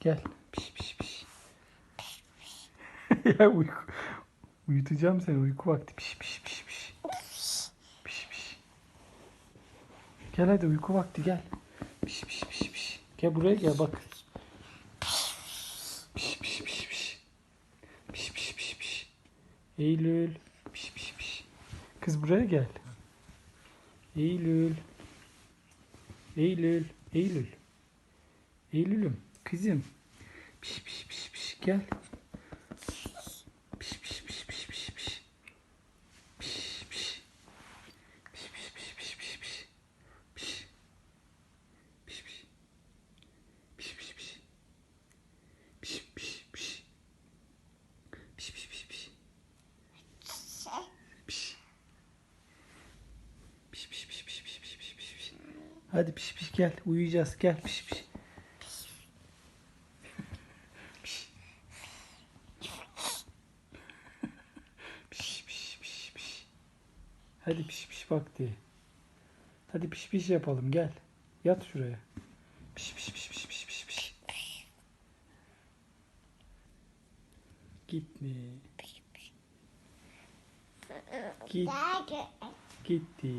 Gel. Piş piş piş. ya uyku. Uyutacağım seni uyku vakti. Piş piş piş piş. Piş piş. Gel hadi uyku vakti gel. Piş piş piş piş. Gel buraya gel bak. Piş piş piş piş. Piş piş piş piş. Eylül. Piş piş piş. Kız buraya gel. Eylül. Eylül. Eylül. Eylül'üm. Kızım. Piş piş piş piş gel. Piş piş piş piş piş piş. Piş piş. Piş piş piş piş piş piş. Piş. Piş piş. Piş piş piş. Piş piş piş. Piş piş piş piş. Piş. Piş piş piş piş piş piş piş. Hadi piş piş gel. Uyuyacağız. Gel piş piş. Hadi piş piş vakti. Hadi piş piş yapalım gel. Yat şuraya. Piş piş piş piş piş piş piş. Gitti. Git, gitti.